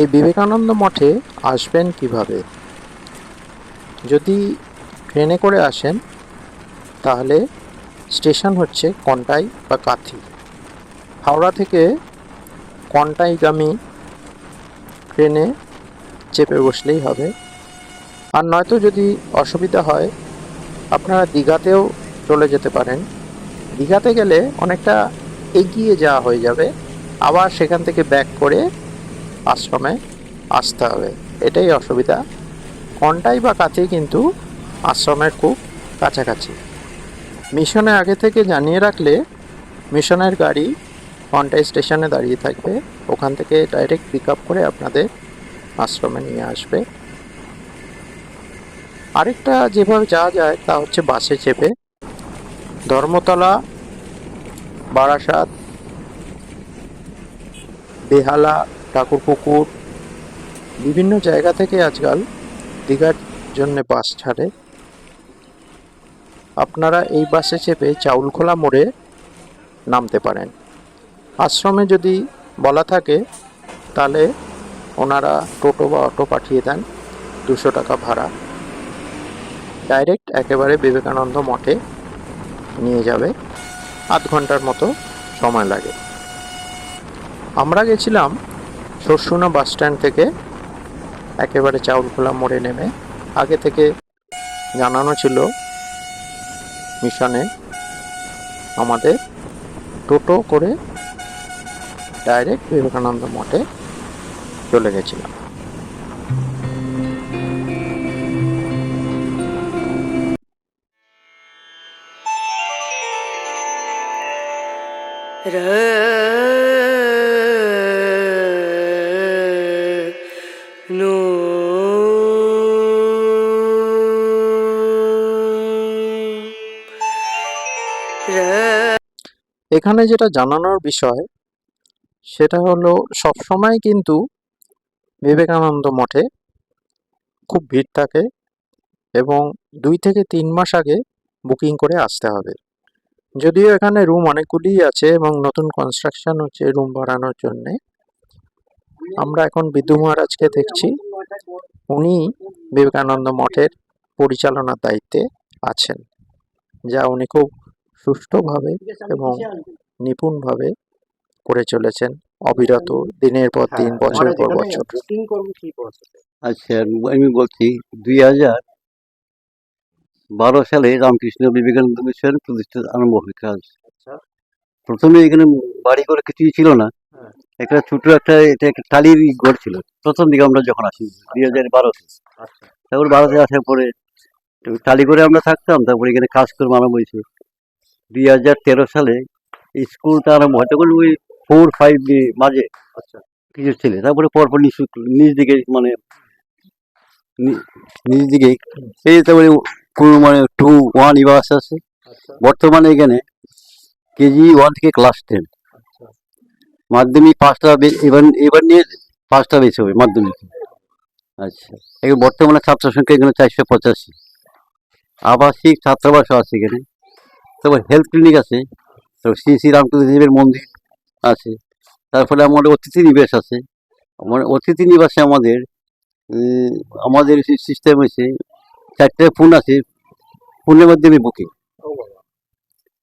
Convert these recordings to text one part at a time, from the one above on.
এই বিবেকানন্দ মঠে আসবেন কীভাবে? যদি ট্রেনে করে আসেন, তাহলে স্টেশন হচ্ছে কন্টাই বা কাথি। হাওড়া থেকে কন্টাইগামী ট্রেনে চেপে বসলেই হবে। আর নয়তো যদি অসুবিধা হয়, আপনারা দীঘাতেও চলে যেতে পারেন। দীঘাতে গেলে অনেকটা এগিয়ে যাওয়া হয়ে যাবে। আবার সেখান থেকে ব্যাক করে আশ্রমে আসতে হবে। এটাই অসুবিধা। কন্টাই বা কাছে কিন্তু আশ্রমের খুব কাছাকাছি। মিশনে আগে থেকে জানিয়ে রাখলে মিশনের গাড়ি কন্টাই স্টেশনে দাঁড়িয়ে থাকবে, ওখান থেকে ডাইরেক্ট পিক আপ করে আপনাদের আশ্রমে নিয়ে আসবে। আরেকটা যেভাবে যাওয়া যায় তা হচ্ছে বাসে চেপে। ধর্মতলা, বারাসাত, বেহালা ঠাকুরপুকুর বিভিন্ন জায়গা থেকে আজকাল দীঘার জন্য বাস ছাড়ে। আপনারা এই বাসে চেপে চাউলখোলা মোড়ে নামতে পারেন। আশ্রমে যদি বলা থাকে, তাহলে ওনারা টোটো বা অটো পাঠিয়ে দেন দুশো টাকা ভাড়া। ডাইরেক্ট একেবারে বিবেকানন্দ মঠে নিয়ে যাবে। আধ ঘণ্টার মতো সময় লাগে। আমরা গেছিলাম সরসুনা বাস স্ট্যান্ড থেকে একেবারে চাউলখোলা মোড়ে নেমে আগে থেকে জানানো ছিল মিশনে আমাদের টোটো করে ডাইরেক্ট বিবেকানন্দ মঠে চলে গেছিলাম। र এখানে যেটা জানানোর বিষয়, সেটা হলো সবসময় কিন্তু বিবেকানন্দ মঠে খুব ভিড় থাকে এবং দুই থেকে তিন মাস আগে বুকিং করে আসতে হবে। যদিও এখানে রুম অনেকগুলিই আছে এবং নতুন কনস্ট্রাকশন হচ্ছে রুম বাড়ানোর জন্যে। আমরা এখন বিদ্যু মহারাজকে দেখছি। উনি বিবেকানন্দ মঠের পরিচালনার দায়িত্বে আছেন, যা উনি খুব সুষ্ঠুভাবে এবং নিপুণভাবে করে চলেছেন অবিরত দিনের পর দিন বছরের পর বছর। আচ্ছা আমি বলছি দুই হাজার বারো সালে রামকৃষ্ণ বিবেকানন্দ মিশন প্রতিষ্ঠা আরম্ভ হয়। কাজ প্রথমে এখানে বাড়ি করে কিছুই ছিল না। হ্যাঁ। একটা ছোট একটা এটা একটা টালির ঘর ছিল। প্রথম দিকে আমরা যখন আসি দুই হাজার বারোতে তারপর বারোতে আসার পরে টালি করে আমরা থাকতাম তারপরে এখানে কাজকর্ম আরম্ভ হয়েছে। দুই হাজার তেরো সালে স্কুলটা আরম্ভ হয় তখন ওই ফোর ফাইভ মাঝে আচ্ছা। কিছু ছেলে তারপরে পরপর নিচ নিচ দিকে মানে নি- নিচ দিকে। এই তারপরে কোনো মানে টু ওয়ান এবার আস্তে আস্তে আচ্ছা। বর্তমানে এখানে কেজি ওয়ান থেকে ক্লাস টেন আচ্ছা। মাধ্যমিক পাঁচটা এবার এবার নিয়ে পাঁচটা বেশি হবে মাধ্যমিক। আচ্ছা। এখন বর্তমানে ছাত্র সংখ্যা এখানে চারশো পঁচাশি। আবাসিক ছাত্রাবাসও আছে এখানে। তারপর হেলথ ক্লিনিক আছে, তারপর শ্রী শ্রী রামকৃষ্ণদেবের মন্দির আছে তারপরে আমাদের অতিথি নিবাস আছে। আমার অতিথি নিবাসে আমাদের আমাদের সিস্টেম হয়েছে, চারটে ফোন আছে ফোনের মাধ্যমে বুকিং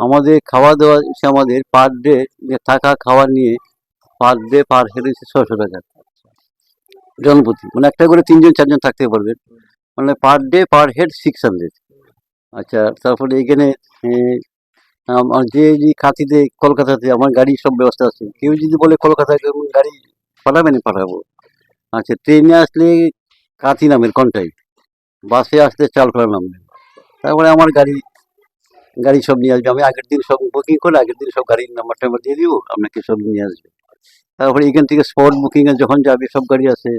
আমাদের খাওয়া দাওয়া হচ্ছে আমাদের পার ডে থাকা খাওয়া নিয়ে পার ডে পার হেড হচ্ছে ছশো টাকা। জনপ্রতি। মানে একটা করে তিনজন, চারজন থাকতে পারবেন মানে per day per head six hundred আচ্ছা তারপরে এখানে আমার যে যে কাঁথিতে কলকাতাতে আমার গাড়ি সব ব্যবস্থা আছে, কেউ যদি বলে কলকাতায় গাড়ি পাঠাবেন পাঠাবো। আচ্ছা ট্রেনে আসলে কাঁথি নামের কন্টাই বাসে আসলে চালখোলা নামবেন তারপরে আমার গাড়ি গাড়ি সব নিয়ে আসবে, আমি আগের দিন সব বুকিং করে, আগের দিন সব গাড়ির নাম্বার টাম্বার দিয়ে দিব, আপনাকে সব নিয়ে আসবে। তারপরে এখান থেকে স্পট বুকিং এ যখন যাবে, সব গাড়ি আছে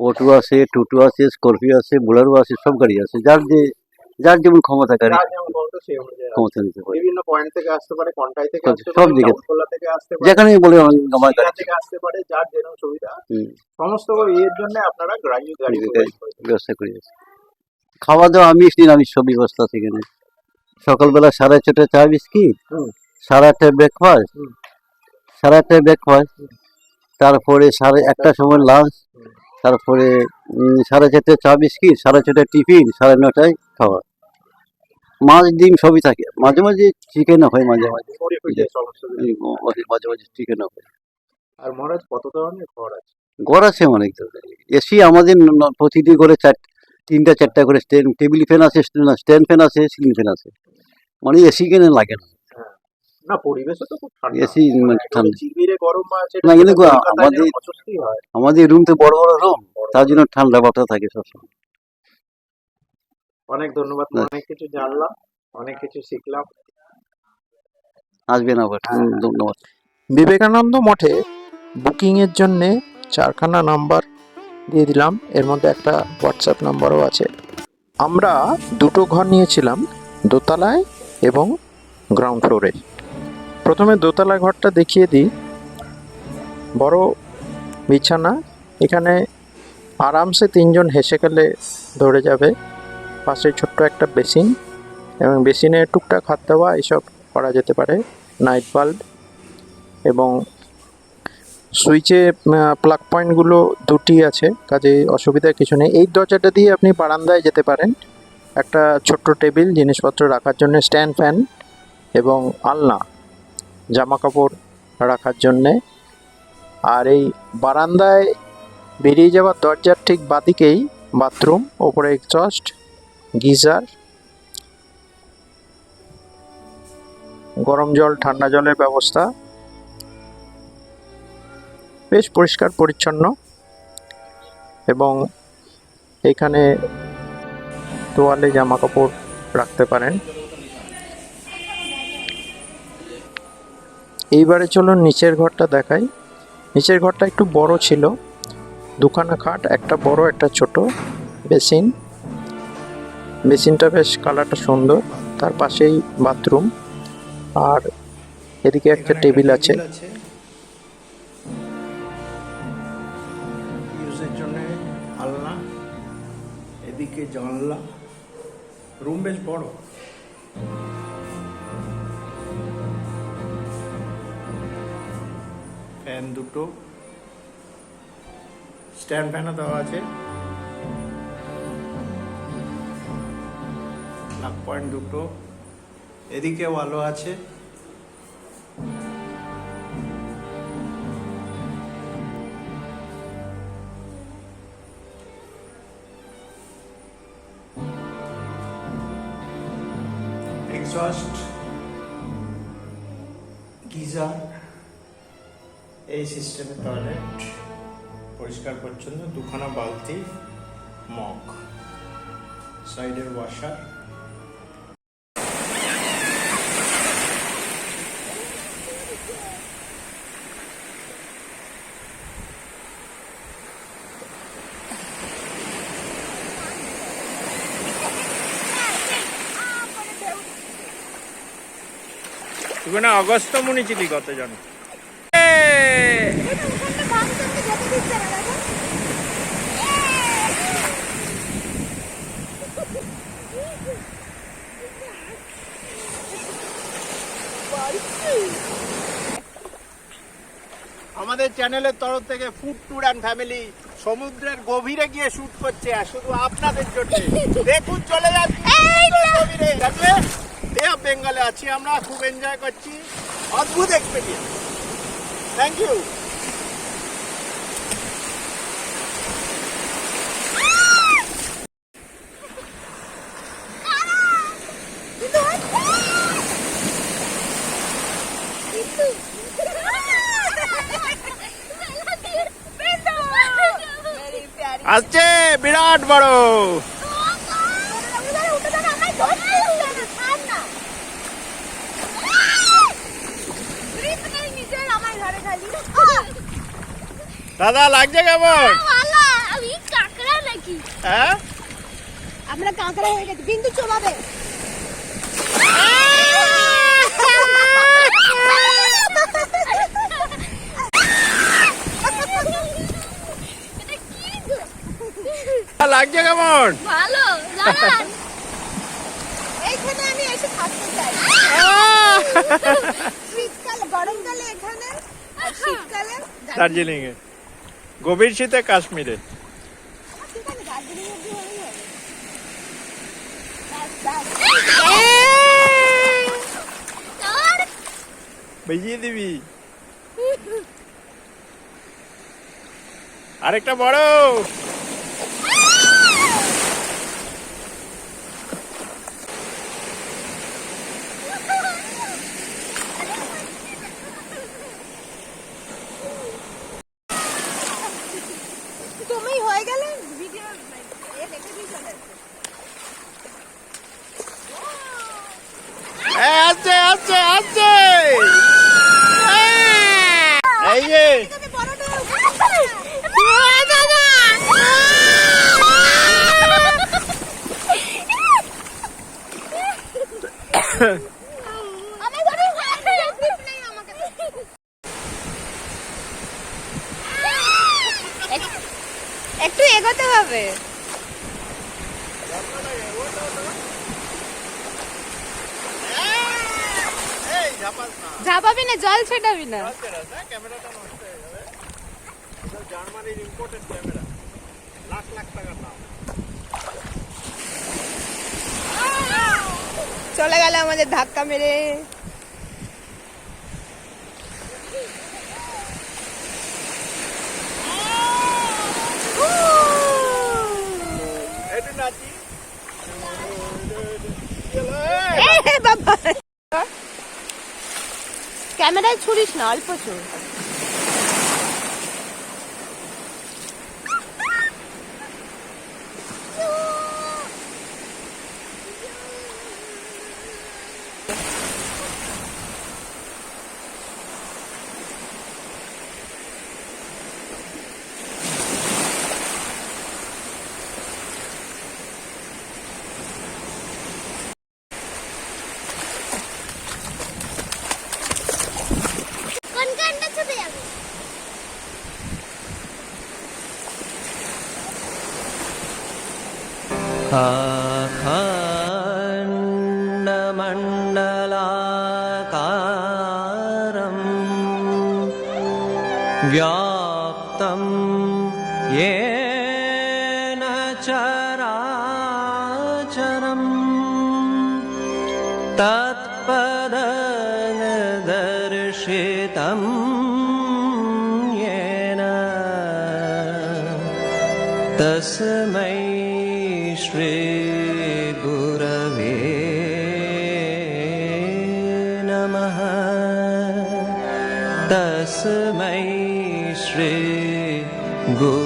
অটো আছে, টোটো আছে স্করপিও আছে বোলারো আছে, সব গাড়ি আছে, যার যে যার যেমন ক্ষমতা অনুযায়ী ক্ষমতা নিতে পারে বিভিন্ন পয়েন্ট থেকে আসতে পারে কন্টাই থেকে সব- দিকে। থেকে আসতে পারে যেখানে বলে আমার আমার গাড়ি থেকে আসতে পারে যার যেরকম সুবিধা। সমস্ত এর জন্য আপনারা গাড়ি করে ব্যবস্থা করে খাওয়া দাওয়া আমিষ নিরামিষ সব ব্যবস্থা এখানে সকালবেলা সাড়ে ছটায় চা বিস্কিট। সাড়ে আটটায় ব্রেকফাস্ট সাড়ে আটটায় ব্রেকফাস্ট তারপরে সাড়ে একটার সময় লাঞ্চ। তারপরে সাড়ে চারটে চা বিস্কিট সাড়ে ছটায় টিফিন সাড়ে নটায় খাওয়া। মাছ ডিম সবই থাকে। মাঝে মাঝে চিকেনও হয় মাঝে মাঝে। মাঝে মাঝে চিকেনও হয়। আর মহারাজ কত ধরনের ঘর আছে? ঘর আছে অনেক এসি আমাদের প্রতিটি করে চার তিনটা চারটা করে স্ট্যান্ড টেবিল ফ্যান আছে স্ট্যান্ড ফ্যান আছে সিলিং ফ্যান আছে। মানে এসি কেনে লাগে না? না পরিবেশও তো খুব ঠান্ডা। এসি মানে ঠান্ডা। চিবিরে গরম আছে না, কিন্তু আমাদের- যেরকম আমাদের রুম তো বড় বড় রুম তার জন্য ঠান্ডা থাকে সবসময়। অনেক ধন্যবাদ অনেক কিছু জানলাম অনেক কিছু শিখলাম। আসবেন আবার ধন্যবাদ। বিবেকানন্দ মঠে বুকিংয়ের জন্যে চারখানা নাম্বার দিয়ে দিলাম এর মধ্যে একটা হোয়াটসঅ্যাপ নাম্বারও আছে। আমরা দুটো ঘর নিয়েছিলাম দোতলায় এবং গ্রাউন্ড ফ্লোরে প্রথমে দোতলা ঘরটা দেখিয়ে দিই। বড় বিছানা। এখানে আরামসে তিনজন হেসে গেলে ধরে যাবে। পাশে ছোট্ট একটা বেসিন এবং বেসিনে টুকটাক হাত দেওয়া এসব করা যেতে পারে। নাইট বাল্ব এবং সুইচে প্লাগ পয়েন্টগুলো দুটি আছে, কাজে অসুবিধার কিছু নেই। এই দরজাটা দিয়ে আপনি বারান্দায় যেতে পারেন। একটা ছোট্ট টেবিল, জিনিসপত্র রাখার জন্য, স্ট্যান্ড ফ্যান এবং আলনা। জামা কাপড় রাখার জন্যে। আর এই বারান্দায় বেরিয়ে যাওয়ার দরজার ঠিক বাদিকেই বাথরুম, ওপরে এক্সস্ট, গিজার, গরম জল, ঠান্ডা জলের ব্যবস্থা। বেশ পরিষ্কার, পরিচ্ছন্ন। এবং এখানে তোয়ালে জামা কাপড় রাখতে পারেন। এইবারে চলো নিচের ঘরটা দেখাই। নিচের ঘরটা একটু বড় ছিল। দুখানা খাট একটা বড় একটা ছোট বেসিন। বেসিনটা বেশ কালারটা সুন্দর। তার পাশেই বাথরুম। আর এদিকে একটা টেবিল আছে। এদিকে জানলা। রুম বেশ বড়। ফ্যান দুটো। স্ট্যান্ড ফ্যানও দেওয়া আছে। প্লাগ পয়েন্ট দুটো। এদিকেও আলো আছে। এই সিস্টেমের টয়লেট পরিষ্কার পরিচ্ছন্ন দুখানা বালতি মগ সাইডের ওয়াশার। অগস্ত মনে ছিলি কতজন আমাদের চ্যানেলের তরফ থেকে ফুড ট্যুর অ্যান্ড ফ্যামিলি সমুদ্রের গভীরে গিয়ে শুট করছে আর শুধু আপনাদের জন্য। দেখুন চলে যাচ্ছে। অফ বেঙ্গলে আছি আমরা খুব এনজয় করছি। অদ্ভুত এক্সপিরিয়েন্স থ্যাংক ইউ বিরাট বড়। দাদা লাগছে কেমন? আমি কাকড়া নাকি? হ্যাঁ? আমরা কাঁকড়া হয়ে গেছি বিন্দু চলাবে লাগছে কেমন? ভালো দাঁড়ান। আমি এসে থাকতে চাই। শীতকালে গরমকালে এখানে শীতকালে দার্জিলিং। এ গভীর শীতে কাশ্মীরে। বেজিয়ে দিবি। আরেকটা বড়। একটু এগোতে হবে। ঝাপাবি না, জল ছেটাবি না। হয়ে জার্মানির ইম্পোর্টেড ক্যামেরা, লাখ লাখ টাকা চলে গেল আমাদের ধাক্কা মেরে। ক্যামেরায় ছুড়িস না অল্প ছুড় ण्डमण्डलाकारम् व्या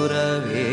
श्रीगुरवे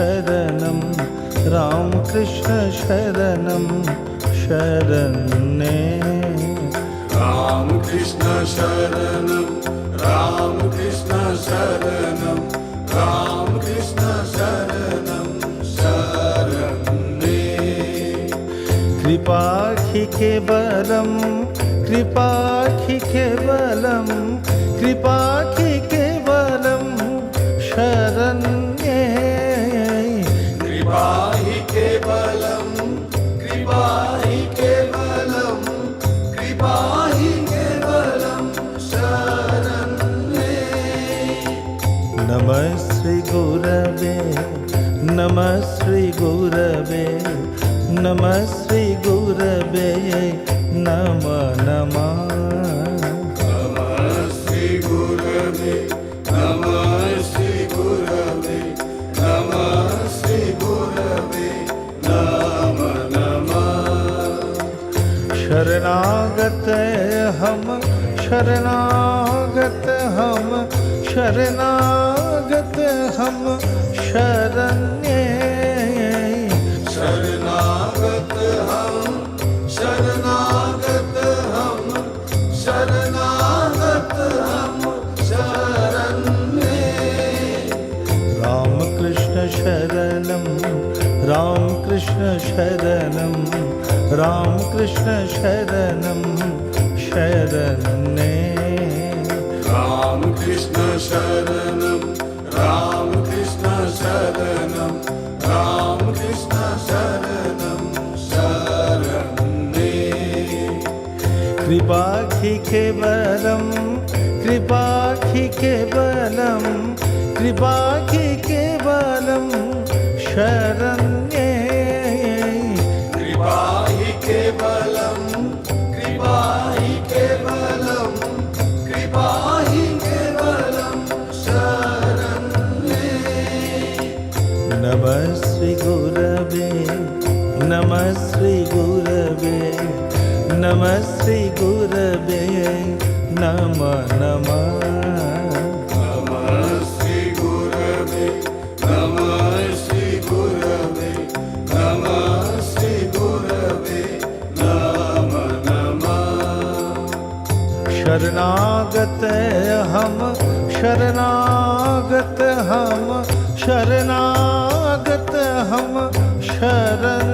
शरणं राम कृष्ण शरणं शरण्ये राम कृष्ण शरणं राम कृष्ण शरणं राम कृष्ण शरणं शरण्ये कृपाखि केवलं कृपाखि केवलं कृपाखि श्री गुरवे नम श्री गुरवे नम श्री गुरवे नम नम। शरणागत हम शरणागत हम शरणा हम शरण्ये। शरणागत हम शरणागत हम शरणागत हम शरण्ये। रामकृष्ण शरणं रामकृष्ण शरणं रामकृष्ण शरणं शरण्ये। राम कृष्ण शरणं कृपाखिके के कृपाखिके बलं कृपाखिके बलम शरण नमः नमः शरणागत हम शरणागत हम शरणागत हम शरण्ये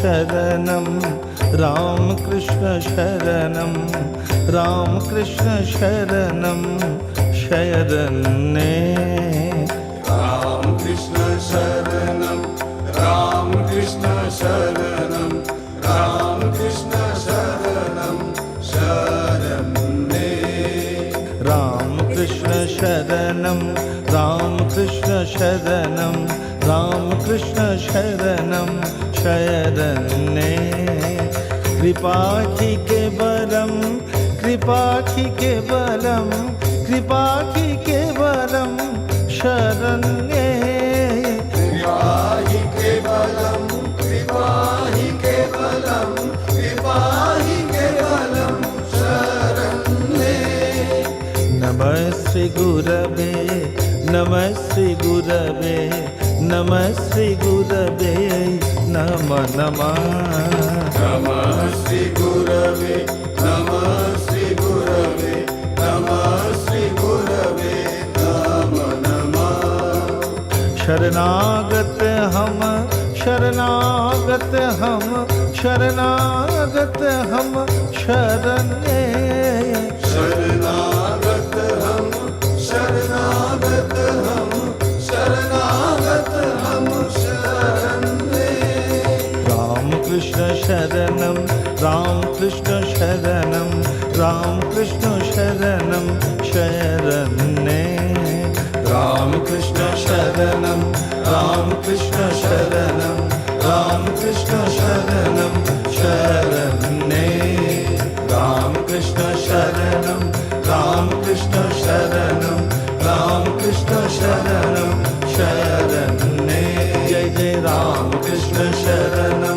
शरणं। रामकृष्णशरणं रामकृष्णशरणं शरणे। रामकृष्णशरणं रामकृष्णशरणं रामकृष्णशरणं शरणे। रामकृष्णशरणं रामकृष्णशरणं रामकृष्णशरणं शरणे कृपाखि के बलम कृपाखि के बरम कृपाखि के बलम शरण्ये। के के श्री गुरवे नमः श्री गुरवे नमः श्री गुरवे। नमः नमः नमः श्रीगुरवे नमः श्रीगुरवे नमः श्रीगुरवे नमः नमः शरणागत हम शरणागत हम शरणागत हम शरण्ये शरणागत हम शरणागत हम शरणागत हम। कृष्ण शरणं राम कृष्ण शरणं राम कृष्ण शरणं शरण्ये राम कृष्ण शरणं राम कृष्ण शरणं राम कृष्ण शरणं शरण्ये राम कृष्ण शरणं राम कृष्ण शरणं राम कृष्ण शरणं शरण्ये जय जय राम कृष्ण शरणं राम कृष्ण शरणं